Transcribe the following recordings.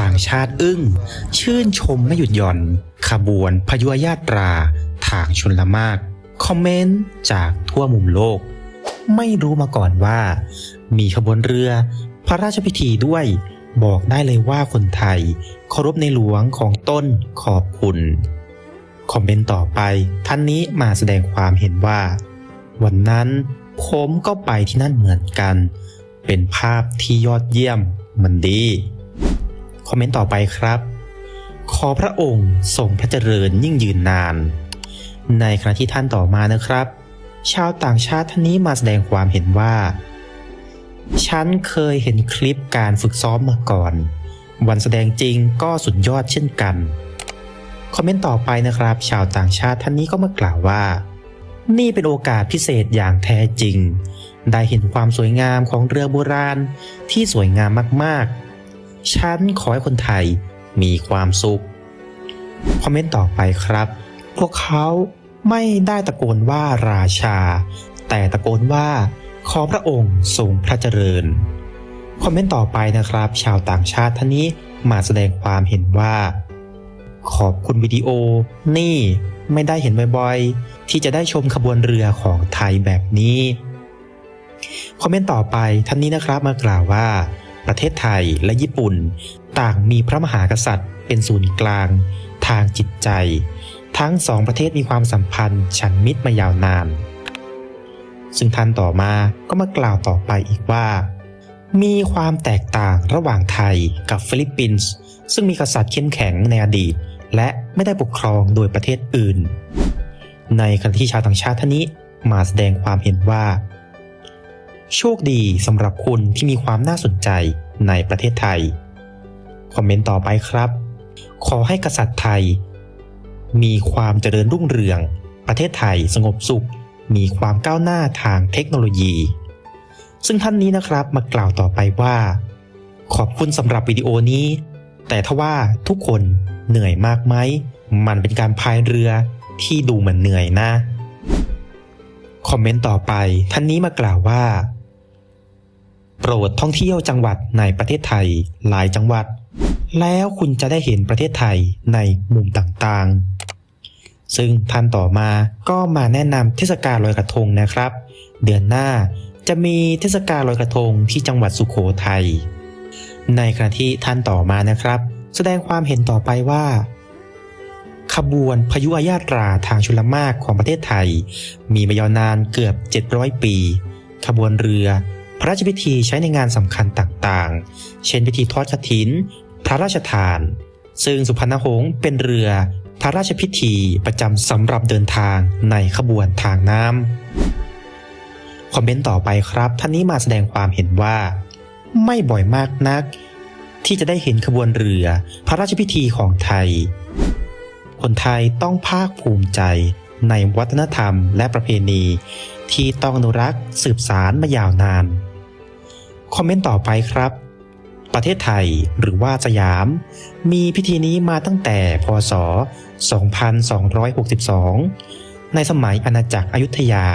ต่างชาติอึ้ง ชื่นชมไม่หยุดหย่อน ขบวนพยุหญาตรา ทางชนละมาก คอมเมนต์จากทั่วมุมโลก ไม่รู้มาก่อนว่า มีขบวนเรือ พระราชพิธีด้วย บอกได้เลยว่าคนไทยเคารพในหลวงของต้นขอบคุณ คอมเมนต์ต่อไป ท่านนี้มาแสดงความเห็นว่า วันนั้นผมก็ไปที่นั่นเหมือนกัน เป็นภาพที่ยอดเยี่ยมมันดี คอมเมนต์ต่อไปครับ ขอพระองค์ทรงพระเจริญยิ่งยืนนาน ในขณะที่ท่านต่อมานะครับ ชาวต่างชาติท่านนี้มาแสดงความเห็นว่า ฉันเคยเห็นคลิปการฝึกซ้อมมาก่อน วันแสดงจริงก็สุดยอดเช่นกัน คอมเมนต์ต่อไปนะครับ ชาวต่างชาติท่านนี้ก็มากล่าวว่า นี่เป็นโอกาสพิเศษอย่างแท้จริง ได้เห็นความสวยงามของเรือโบราณที่สวยงามมากๆ ฉันขอให้คนไทยมีความสุข คอมเมนต์ต่อไปครับ พวกเขาไม่ได้ตะโกนว่าราชา แต่ตะโกนว่าขอพระองค์ทรงพระเจริญ คอมเมนต์ต่อไปนะครับ ชาวต่างชาติท่านนี้มาแสดงความเห็นว่า ขอบคุณวิดีโอ นี่ไม่ได้เห็นบ่อยๆ ที่จะได้ชมขบวนเรือของไทยแบบนี้ คอมเมนต์ต่อไปท่านนี้นะครับมากล่าวว่า ประเทศไทยและญี่ปุ่น ต่างมีพระมหากษัตริย์ เป็นศูนย์กลาง ทางจิตใจ ทั้งสองประเทศมีความสัมพันธ์ฉันมิตรมายาวนาน ซึ่งท่านต่อมาก็มากล่าวต่อไปอีกว่า มีความแตกต่างระหว่างไทยกับฟิลิปปินส์ซึ่งมีกษัตริย์เข้มแข็งในอดีต และไม่ได้ปกครองโดยประเทศอื่น ในขณะที่ชาวต่างชาติท่านนี้มาแสดงความเห็นว่า โชคดีสำหรับคุณที่มีความน่าสนใจในประเทศไทย คอมเมนต์ต่อไปครับ ขอให้กษัตริย์ไทย มีความเจริญรุ่งเรือง ประเทศไทยสงบสุข มีความก้าวหน้าทางเทคโนโลยี ซึ่งท่านนี้นะครับมากล่าวต่อไปว่า ขอบคุณสำหรับวิดีโอนี้ แต่ถ้าว่าทุกคนเหนื่อยมากไหม มันเป็นการพายเรือที่ดูเหมือนเหนื่อยนะ คอมเมนต์ต่อไปท่านนี้มากล่าวว่า โปรดท่องเที่ยวจังหวัดในประเทศไทยหลายจังหวัด แล้วคุณจะได้เห็นประเทศไทยในมุมต่างๆ ซึ่งท่านต่อมาก็มาแนะนำเทศกาลลอยกระทงนะครับ เดือนหน้าจะมีเทศกาลลอยกระทงที่จังหวัดสุโขทัยในขณะที่ท่านต่อมานะครับ แสดงความเห็นต่อไปว่า ขบวนพยุหญาตราทางชลมากของประเทศไทย มีมายาวนานเกือบ 700 ปี ขบวนเรือ พระราชพิธีใช้ในงานสำคัญต่างๆ เช่นพิธีทอดกฐิน พระราชทาน ซึ่งสุพรรณหงษ์เป็นเรือพระราชพิธีประจำสำหรับเดินทางในขบวนทางน้ำคอมเมนต์ต่อไปครับ ท่านนี้มาแสดงความเห็นว่า ไม่บ่อยมากนัก ที่จะได้เห็นขบวนเรือพระราชพิธีของไทย คนไทยต้องภาคภูมิใจในวัฒนธรรมและประเพณี ที่ต้องอนุรักษ์สืบสารมายาวนาน คอมเมนต์ต่อไปครับ ประเทศไทยหรือว่าสยาม มีพิธีนี้มาตั้งแต่พศ 2262 ในสมัยอาณาจักรอยุธยา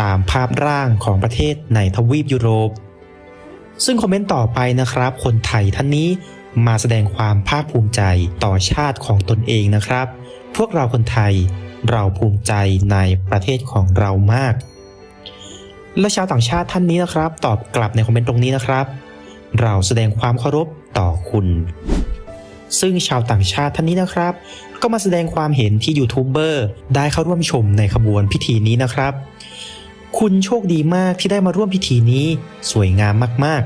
ตามภาพร่างของประเทศในทวีปยุโรป ซึ่งคอมเมนต์ต่อไปนะครับ คนไทยท่านนี้มาแสดงความภาคภูมิใจต่อชาติของตนเองนะครับ พวกเราคนไทยเราภูมิใจในประเทศของเรามาก และชาวต่างชาติท่านนี้นะครับ ตอบกลับในคอมเมนต์ตรงนี้นะครับ เราแสดงความเคารพต่อคุณ ซึ่งชาวต่างชาติท่านนี้นะครับ ก็มาแสดงความเห็นที่ยูทูบเบอร์ได้เข้าร่วมชมในขบวนพิธีนี้นะครับ คุณโชคดีมากที่ได้มาร่วมพิธีนี้สวยงามมาก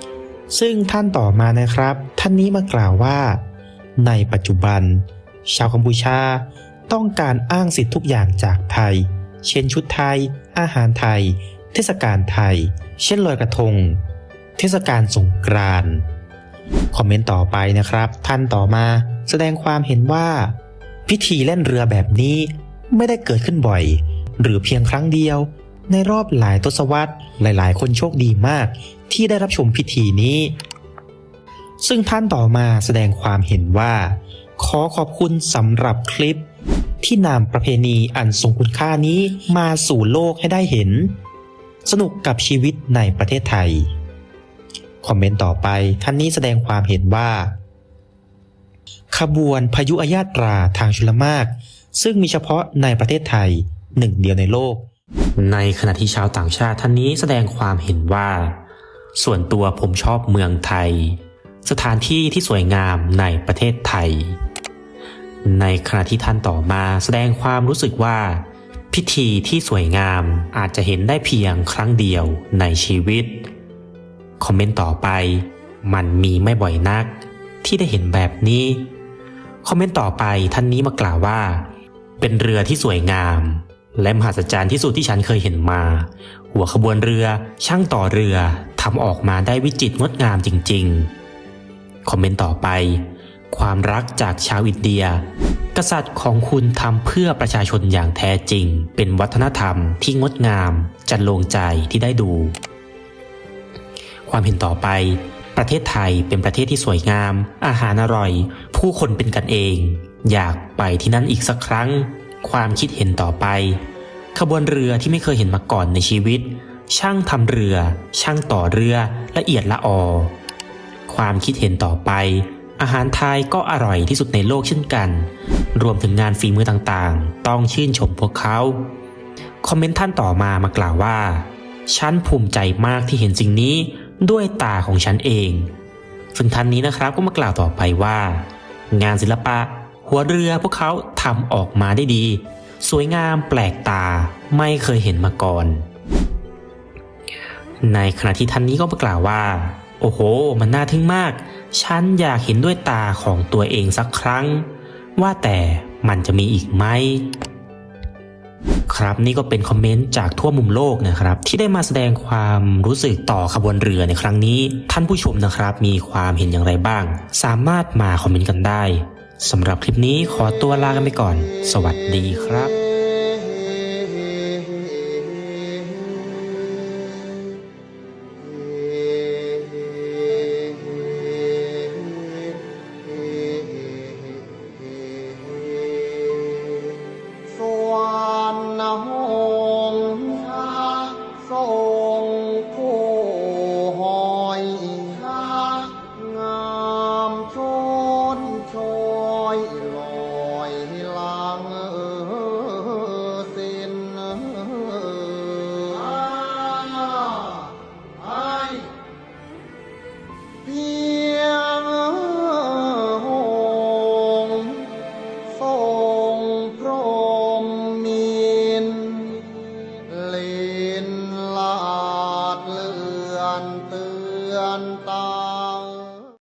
ๆ ซึ่งท่านต่อมานะครับ ท่านนี้มากล่าวว่า ในปัจจุบัน ชาวกัมพูชาต้องการอ้างสิทธิ์ทุกอย่างจากไทย เช่นชุดไทย อาหารไทย เทศกาลไทย เช่นลอยกระทง เทศกาลสงกรานต์คอมเมนต์ต่อไปนะครับ ท่านต่อมาแสดงความเห็นว่า พิธีเล่นเรือแบบนี้ไม่ได้เกิดขึ้นบ่อย หรือเพียงครั้งเดียว ในรอบหลายทศวรรษหลาย ๆ คนโชคดีมาก ที่ได้รับชมพิธีนี้ ซึ่งท่านต่อมาแสดงความเห็นว่า ขอขอบคุณสำหรับคลิป ที่นำประเพณีอันทรงคุณค่านี้มาสู่โลกให้ได้เห็น สนุกกับชีวิตในประเทศไทย คอมเมนต์ต่อไปท่านนี้แสดงความเห็นว่า ขบวนพายุอายาตราทางชุลมาก ซึ่งมีเฉพาะในประเทศไทยหนึ่งเดียวในโลก ในขณะที่ชาวต่างชาติท่านนี้แสดงความเห็นว่า ส่วนตัวผมชอบเมืองไทย สถานที่ที่สวยงามในประเทศไทย ในขณะที่ท่านต่อมาแสดงความรู้สึกว่า พิธีที่สวยงามอาจจะเห็นได้เพียงครั้งเดียวในชีวิต คอมเมนต์ต่อไป มันมีไม่บ่อยนัก ที่ได้เห็นแบบนี้ คอมเมนต์ต่อไปท่านนี้มากล่าวว่า เป็นเรือที่สวยงาม และมหัศจรรย์ที่สุดที่ฉันเคยเห็นมา หัวขบวนเรือช่างต่อเรือทำออกมาได้วิจิตรงดงามจริง ๆ คอมเมนต์ต่อไป ความรักจากชาวอินเดีย กษัตริย์ของคุณทำเพื่อประชาชนอย่างแท้จริง เป็นวัฒนธรรมที่งดงาม จันลงใจที่ได้ดู ความเห็นต่อไป ประเทศไทยเป็นประเทศที่สวยงาม อาหารอร่อย ผู้คนเป็นกันเอง อยากไปที่นั่นอีกสักครั้ง ความคิดเห็นต่อไป ขบวนเรือที่ไม่เคยเห็นมาก่อนในชีวิต ช่างทำเรือ ช่างต่อเรือละเอียดละออความคิดเห็นต่อไป อาหารไทยก็อร่อยที่สุดในโลกเช่นกัน รวมถึงงานฝีมือต่างๆ ต้องชื่นชมพวกเขา คอมเมนต์ท่านต่อมามากล่าวว่า ฉันภูมิใจมากที่เห็นสิ่งนี้ด้วยตาของฉันเอง ซึ่งท่านนี้นะครับก็มากล่าวต่อไปว่า งานศิลปะ หัวเรือพวกเขาทำออกมาได้ดี สวยงามแปลกตาไม่เคยเห็นมาก่อน ในขณะที่ท่านนี้ก็มากล่าวว่า โอ้โห มันน่าทึ่งมาก ฉันอยากเห็นด้วยตาของตัวเองสักครั้ง ว่าแต่มันจะมีอีกไหมครับนี่ก็เป็นคอมเมนต์จากทั่วมุมโลกนะครับ ที่ได้มาแสดงความรู้สึกต่อขบวนเรือในครั้งนี้ ท่านผู้ชมนะครับ มีความเห็นอย่างไรบ้าง สามารถมาคอมเมนต์กันได้สำหรับคลิปนี้ขอตัวลากันไปก่อน สวัสดีครับ